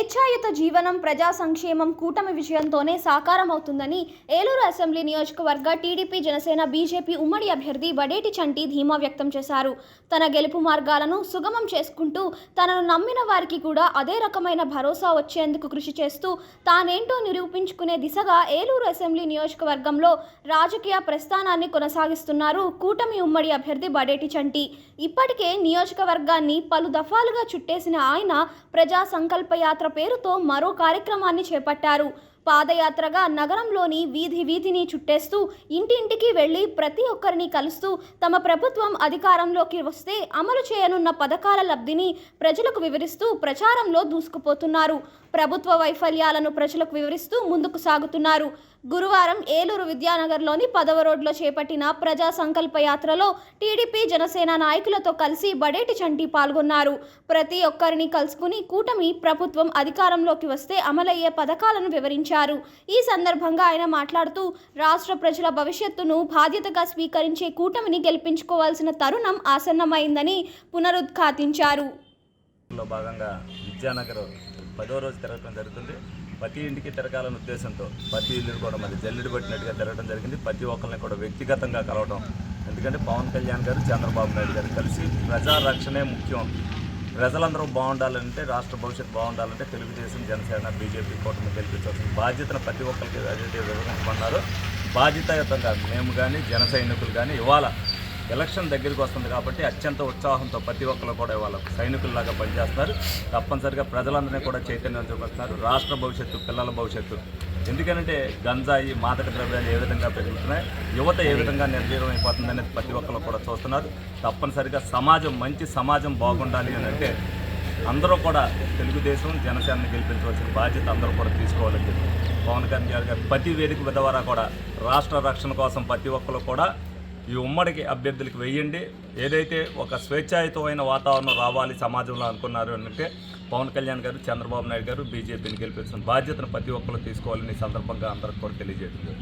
స్వేచ్ఛాయుత జీవనం ప్రజా సంక్షేమం కూటమి విజయంతోనే సాకారమవుతుందని ఏలూరు అసెంబ్లీ నియోజకవర్గ టీడీపీ జనసేన బీజేపీ ఉమ్మడి అభ్యర్థి బడేటి చంటి ధీమా వ్యక్తం చేశారు. తన గెలుపు మార్గాలను సుగమం చేసుకుంటూ తనను నమ్మిన వారికి కూడా అదే రకమైన భరోసా వచ్చేందుకు కృషి చేస్తూ తానేంటో నిరూపించుకునే దిశగా ఏలూరు అసెంబ్లీ నియోజకవర్గంలో రాజకీయ ప్రస్థానాన్ని కొనసాగిస్తున్నారు కూటమి ఉమ్మడి అభ్యర్థి బడేటి చంటి. ఇప్పటికే నియోజకవర్గాన్ని పలు దఫాలుగా చుట్టేసిన ఆయన ప్రజా సంకల్ప యాత్ర పేరుతో మరో కార్యక్రమాన్ని చేపట్టారు. పాదయాత్రగా నగరంలోని వీధి వీధిని చుట్టేస్తూ ఇంటింటికి వెళ్ళి ప్రతి ఒక్కరిని కలుస్తూ తమ ప్రభుత్వం అధికారంలోకి వస్తే అమలు చేయనున్న పథకాల లబ్ధిని ప్రజలకు వివరిస్తూ ప్రచారంలో దూసుకుపోతున్నారు. ప్రభుత్వ వైఫల్యాలను ప్రజలకు వివరిస్తూ ముందుకు సాగుతున్నారు. గురువారం ఏలూరు విద్యానగర్లోని పదవ రోడ్లో చేపట్టిన ప్రజా సంకల్ప యాత్రలో టీడీపీ జనసేన నాయకులతో కలిసి బడేటి చంటి పాల్గొన్నారు. ప్రతి ఒక్కరిని కలుసుకుని కూటమి ప్రభుత్వం అధికారంలోకి వస్తే అమలయ్యే పథకాలను వివరించారు. ఈ సందర్భంగా ఆయన మాట్లాడుతూ రాష్ట్ర ప్రజల భవిష్యత్తును బాధ్యతగా స్వీకరించే కూటమిని గెలిపించుకోవాల్సిన తరుణం ఆసన్నమైందని పునరుద్ఘాటించారు. భాగంగా విద్యానగర్ పదో రోజు తిరగడం జరుగుతుంది. ప్రతి ఇంటికి తిరగాలనే ఉద్దేశంతో ప్రతి ఇల్లు కూడా మరి జల్లెడు పట్టినట్టుగా తిరగడం జరిగింది. ప్రతి ఒక్కరిని కూడా వ్యక్తిగతంగా కలవడం ఎందుకంటే పవన్ కళ్యాణ్ గారు చంద్రబాబు నాయుడు గారు కలిసి ప్రజా రక్షణే ముఖ్యం. ప్రజలందరూ బాగుండాలంటే రాష్ట్ర భవిష్యత్తు బాగుండాలంటే తెలుగుదేశం జనసేన బీజేపీ కూటమి గెలిపించాల్సిన బాధ్యతను ప్రతి ఒక్కరికి అదే వివరించమన్నారు బాధ్యతాయుతంగా మేము కానీ జన సైనికులు కానీ ఇవాళ ఎలక్షన్ దగ్గరికి వస్తుంది కాబట్టి అత్యంత ఉత్సాహంతో ప్రతి ఒక్కరు కూడా ఇవాళ సైనికుల్లాగా పనిచేస్తున్నారు. తప్పనిసరిగా ప్రజలందరినీ కూడా చైతన్యం చూపిస్తున్నారు. రాష్ట్ర భవిష్యత్తు పిల్లల భవిష్యత్తు. ఎందుకంటే గంజాయి మాదక ద్రవ్యాలు ఏ విధంగా పెరుగుతున్నాయి యువత ఏ విధంగా నిర్వీర్యం అయిపోతుందనేది ప్రతి ఒక్కరు కూడా చూస్తున్నారు. తప్పనిసరిగా సమాజం మంచి సమాజం బాగుండాలి అని అంటే అందరూ కూడా తెలుగుదేశం జనసేనని గెలిపించవలసిన బాధ్యత అందరూ కూడా తీసుకోవాలని చెప్పి పవన్ కళ్యాణ్ గారు ప్రతి వేదిక విధవారా కూడా రాష్ట్ర రక్షణ కోసం ప్రతి ఒక్కరు కూడా ఈ ఉమ్మడికి అభ్యర్థులకు వెయ్యండి. ఏదైతే ఒక స్వేచ్ఛాయుతమైన వాతావరణం రావాలి సమాజంలో అనుకున్నారు అంటే పవన్ కళ్యాణ్ గారు చంద్రబాబు నాయుడు గారు బీజేపీని గెలిపించిన బాధ్యతను ప్రతి ఒక్కరు తీసుకోవాలని సందర్భంగా అందరికి కూడా తెలియజేయడం